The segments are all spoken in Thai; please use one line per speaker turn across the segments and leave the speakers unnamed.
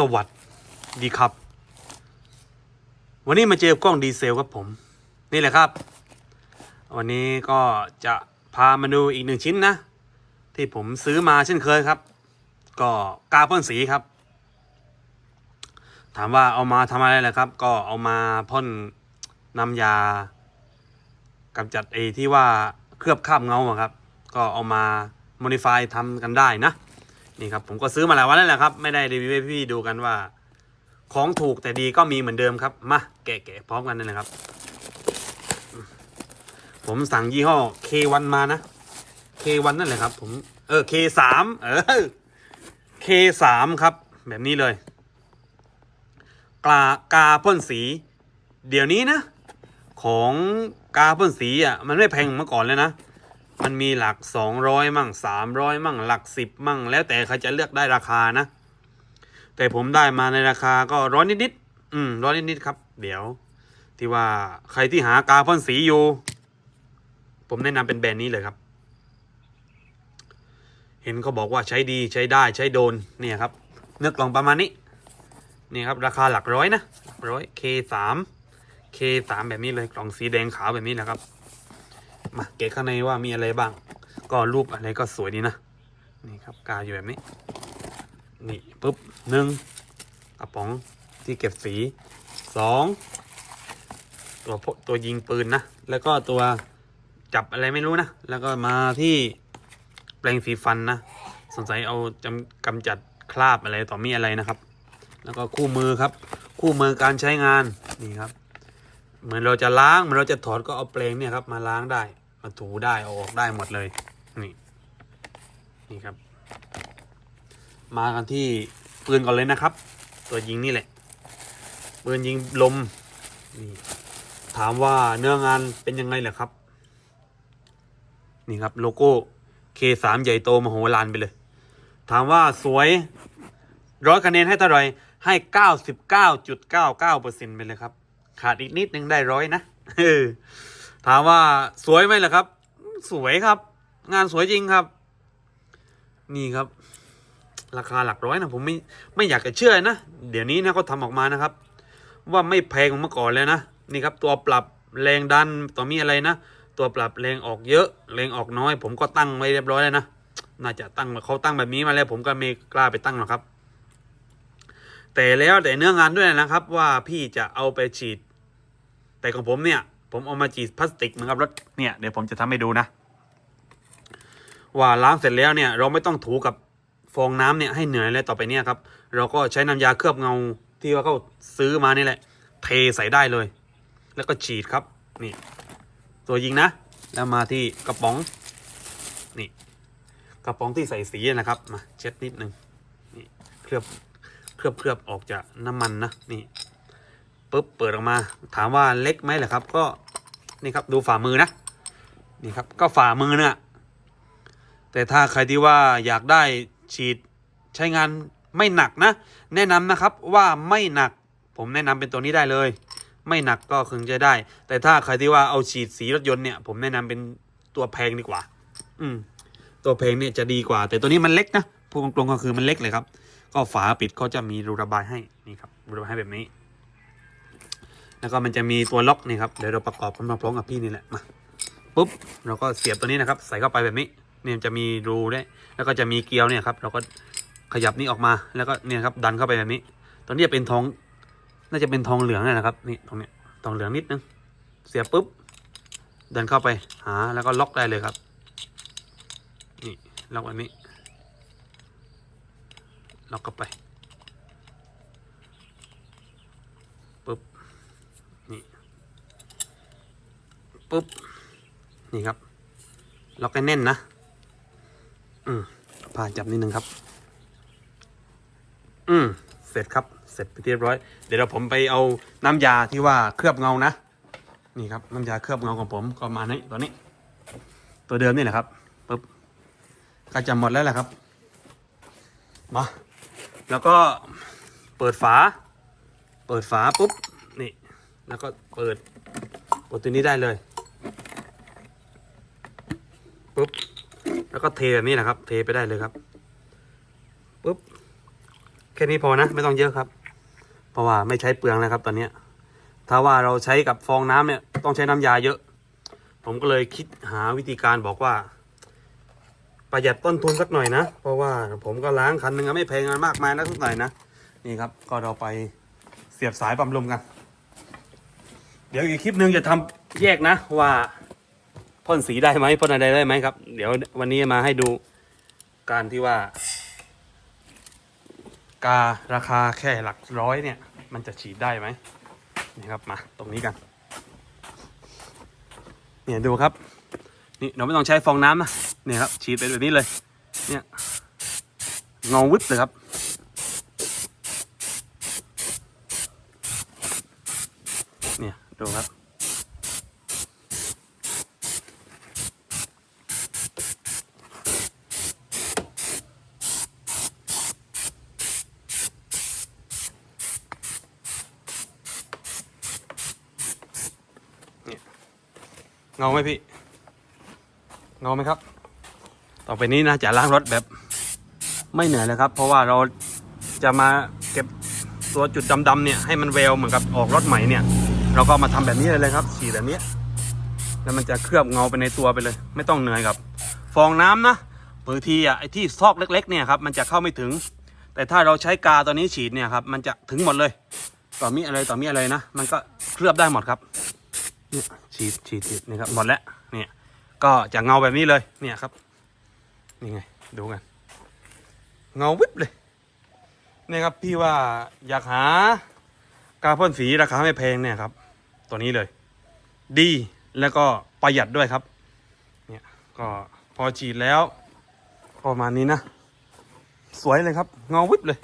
สวัสดีครับ วันนี้มาเจอกล้องดีเซลครับผม นี่แหละครับ วันนี้ก็จะพามาดูอีกหนึ่งชิ้นนะ ที่ผมซื้อมาเช่นเคยครับ ก็กาพ่นสีครับ ถามว่าเอามาทำอะไรล่ะครับ ก็เอามาพ่นน้ำยากำจัดไอที่ว่าเคลือบคราบเงาครับ ก็เอามา modify ทำกันได้นะ นี่ครับผมก็ซื้อมาหลายวันแล้วแหละครับ ไม่ได้รีวิวให้พี่ดูกันว่า ของถูกแต่ดีก็มีเหมือนเดิมครับ มาแกะๆพร้อมกันนั่นนะครับ ผมสั่งยี่ห้อ K1 มานะ K1 นั่นแหละครับ ผมเออ K3 เออ K3 ครับ แบบนี้เลยกากาพ่นสี เดี๋ยวนี้นะ ของกาพ่นสีอะมันไม่แพงเหมือนเมื่อก่อนเลยนะ มันมีหลักสองร้อยมั่งสามร้อยมั่งหลักสิบมั่ง แล้วแต่ใครจะเลือกได้ราคานะ แต่ผมได้มาในราคาก็ร้อยนิดๆอืมร้อยนิดๆครับ เดี๋ยว ที่ว่าใครที่หากาพ่นสีอยู่ ผมแนะนำเป็นแบรนด์นี้เลยครับ เห็นเขาบอกว่าใช้ดีใช้ได้ใช้โดนเนี่ยครับเนื้อกล่องประมาณนี้นี่ครับราคาหลักร้อยนะร้อย K3 K3 แบบนี้เลยกล่องสีแดงขาวแบบนี้นะครับ มาเกะข้างในว่ามีอะไรบ้าง ก็รูปอะไรก็สวยดีนะ นี่ครับกาอยู่แบบนี้ นี่ปุ๊บหนึ่งกระป๋องที่เก็บสีสองตัวพตัวยิงปืนนะ แล้วก็ตัวจับอะไรไม่รู้นะ แล้วก็มาที่แปรงสีฟันนะ สงสัยเอาจำกำจัดคราบอะไรต่อมีอะไรนะครับ แล้วก็คู่มือครับ คู่มือการใช้งานนี่ครับ เหมือนเราจะล้างเหมือนเราจะถอดก็เอาแปรงเนี่ยครับมาล้างได้ มาถูได้เอาออกได้หมดเลย นี่ นี่ครับ มากันที่ปืนก่อนเลยนะครับ ตัวยิงนี่แหละ ปืนยิงลม นี่ ถามว่าเนื้องานเป็นยังไงเหรอครับ นี่ครับโลโก้ K3 ใหญ่โตมโหฬารไปเลย ถามว่าสวยร้อยคะแนนให้เท่าไหร่ให้99.99%ไปเลยครับ ขาดอีกนิดนึงได้ร้อยนะเออ ถามว่าสวยไหมล่ะครับ สวยครับ งานสวยจริงครับ นี่ครับ ราคาหลักร้อยนะผมไม่ไม่อยากจะเชื่อนะ เดี๋ยวนี้นะเขาทำออกมานะครับ ว่าไม่แพงเหมือนเมื่อก่อนเลยนะนี่ครับ ตัวปรับแรงดันต่อมีอะไรนะตัวปรับแรงออกเยอะแรงออกน้อย ผมก็ตั้งไว้เรียบร้อยแล้วนะน่าจะตั้งเขาตั้งแบบนี้มาแล้วผมก็ไม่กล้าไปตั้งหรอกครับ แต่แล้วแต่เนื้องานด้วยนะครับ ว่าพี่จะเอาไปฉีด แต่ของผมเนี่ย ผมเอามาฉีดพลาสติกเหมือนกับรถเนี่ยเดี๋ยวผมจะทำให้ดูนะ ว่าล้างเสร็จแล้วเนี่ย เราไม่ต้องถูกับฟองน้ำเนี่ยให้เหนื่อยเลยต่อไปเนี่ยครับ เราก็ใช้น้ำยาเคลือบเงาที่ว่าเขาซื้อมานี่แหละ เทใส่ได้เลย แล้วก็ฉีดครับนี่ตัวยิงนะ แล้วมาที่กระป๋องนี่กระป๋องที่ใส่สีนะครับมาเช็ดนิดนึงนี่เคลือบเคลือบเคลือบออกจากน้ำมันนะนี่ปุ๊บเปิดออกมา ถามว่าเล็กไหมล่ะครับ ก็ นี่ครับดูฝ่ามือนะนี่ครับก็ฝ่ามือเนี่ยแต่ถ้าใครที่ว่าอยากได้ฉีดใช้งานไม่หนักนะ แนะนำนะครับว่าไม่หนักผมแนะนำเป็นตัวนี้ได้เลย ไม่หนักก็คงจะได้ แต่ถ้าใครที่ว่าเอาฉีดสีรถยนต์เนี่ย ผมแนะนำเป็นตัวแพงดีกว่า อืมตัวแพงเนี่ยจะดีกว่า แต่ตัวนี้มันเล็กนะพูดตรงๆก็คือมันเล็กเลยครับ ก็ฝาปิดเขาจะมีรูระบายให้นี่ครับรูระบายให้แบบนี้ แล้วก็มันจะมีตัวล็อกนี่ครับเดี๋ยวเราประกอบพร้อมๆกับพี่นี่แหละมาปุ๊บเราก็เสียบตัวนี้นะครับ ใส่เข้าไปแบบนี้เนี่ยจะมีรูได้แล้วก็จะมีเกลียวเนี่ยครับ เราก็ขยับนี่ออกมาแล้วก็เนี่ยครับดันเข้าไปแบบนี้ ตอนนี้จะเป็นทองน่าจะเป็นทองเหลืองนะครับนี่ตรงเนี้ยทองเหลืองนิดนึงเสียบปุ๊บดินเข้าไปหาแล้วก็ล็อกได้เลยครับนี่ล็อกแบบนี้ล็อกเข้าไปปุ๊บนี่ ปุ๊บ นี่ครับ ล็อกให้แน่นนะ อืมผ่าจับนิดนึงครับ อืมเสร็จครับ เสร็จไปเรียบร้อย เดี๋ยวเราผมไปเอาน้ำยาที่ว่าเคลือบเงานะ นี่ครับ น้ำยาเคลือบเงาของผมก็มานี้ตัวนี้ ตัวเดิมนี่แหละครับปุ๊บก็จะหมดแล้วแหละครับ มา แล้วก็เปิดฝา เปิดฝาปุ๊บ นี่ แล้วก็เปิดกดตัวนี้ได้เลย ปุ๊บแล้วก็เทแบบนี้แหละครับ เทไปได้เลยครับปุ๊บแค่นี้พอนะไม่ต้องเยอะครับ เพราะว่าไม่ใช้เปลืองแล้วครับ ตอนนี้ถ้าว่าเราใช้กับฟองน้ำเนี่ยต้องใช้น้ำยาเยอะ ผมก็เลยคิดหาวิธีการบอกว่า ประหยัดต้นทุนสักหน่อยนะ เพราะว่าผมก็ล้างคันหนึ่งไม่แพงกันมากมายนะทุกหน่อยนะนี่ครับ ก็เราไปเสียบสายปั๊มลมกัน เดี๋ยวอีกคลิปหนึ่งจะทำแยกนะว่า พ่นสีได้ไหมพ่นอะไรได้ไหมครับ เดี๋ยววันนี้มาให้ดูการที่ว่า การาคาแค่หลักร้อยเนี่ย มันจะฉีดได้ไหมนี่ครับมาตรงนี้กันเนี่ยดูครับ นี่เราไม่ต้องใช้ฟองน้ำนะเนี่ยครับฉีดไปแบบนี้เลย เนี่ยงาวิบเลยครับเนี่ยดูครับ เงาไหมพี่ เงาไหมครับ ต่อไปนี้นะจะล้างรถแบบ ไม่เหนื่อยเลยครับ เพราะว่าเราจะมาเก็บตัวจุดดำๆเนี่ยให้มันแววเหมือนกับออกรถใหม่เนี่ย เราก็มาทำแบบนี้เลยครับฉีดแบบนี้ แล้วมันจะเคลือบเงาไปในตัวไปเลย ไม่ต้องเหนื่อยครับ ฟองน้ำนะบางทีอะไอ้ที่ซอกเล็ก ๆ เนี่ยครับมันจะเข้าไม่ถึง แต่ถ้าเราใช้กาตัวนี้ฉีดเนี่ยครับมันจะถึงหมดเลย ต่อมีอะไรต่อมีอะไรนะ มันก็เคลือบได้หมดครับ เนี่ยฉีดฉีดฉีดนี่ครับหมดแล้วเนี่ยก็จะเงาแบบนี้เลยเนี่ยครับนี่ไงดูกันเงาวิบเลยเนี่ยครับพี่ว่าอยากหากาพ่นสีราคาไม่แพงเนี่ยครับ ตัวนี้เลย ดีแล้วก็ประหยัดด้วยครับเนี่ยก็พอฉีดแล้วประมาณนี้นะ สวยเลยครับ เงาวิบเลย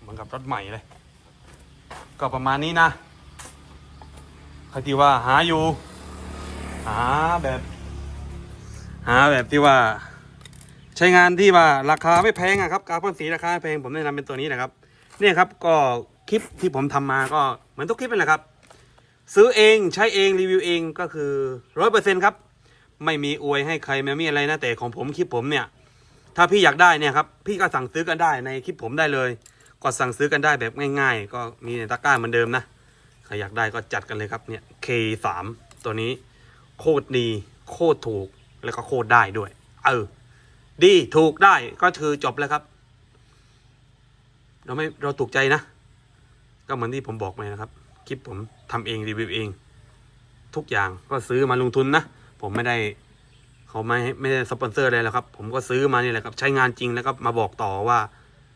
เหมือนกับรถใหม่เลย ก็ประมาณนี้นะใครที่ว่าหาอยู่หาแบบ หาแบบที่ว่า ใช้งานที่ว่าราคาไม่แพงอะครับ การพ่นสีราคาไม่แพงผมแนะนำเป็นตัวนี้นะครับเนี่ยครับก็คลิปที่ผมทำมาก็เหมือนทุกคลิปนั่นแหละครับ ซื้อเองใช้เองรีวิวเองก็คือร้อยเปอร์เซ็นครับ ไม่มีอวยให้ใครไม่มีอะไรนะแต่ของผมคลิปผมเนี่ย ถ้าพี่อยากได้เนี่ยครับ พี่ก็สั่งซื้อกันได้ในคลิปผมได้เลย ก็สั่งซื้อกันได้แบบง่าย ๆ ก็มีในตะกร้าเหมือนเดิมนะใครอยากได้ก็จัดกันเลยครับเนี่ย K3 ตัวนี้โคตรดีโคตรถูกแล้วก็โคตรได้ด้วย เออ ดีถูกได้ก็คือจบแล้วครับ เราไม่เราถูกใจนะ ก็เหมือนที่ผมบอกไปนะครับ คลิปผมทำเองรีวิวเอง ทุกอย่างก็ซื้อมาลงทุนนะ ผมไม่ได้เขาไม่ไม่ได้สปอนเซอร์อะไรแล้วครับ ผมก็ซื้อมานี่แหละครับ ใช้งานจริงแล้วก็มาบอกต่อว่า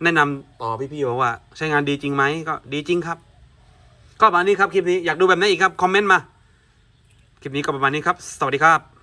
แนะนำต่อพี่ๆบอกว่า ใช้งานดีจริงไหมก็ดีจริงครับ ก็ประมาณนี้ครับคลิปนี้อยากดูแบบไหนอีกครับคอมเมนต์มา คลิปนี้ก็ประมาณนี้ครับ สวัสดีครับ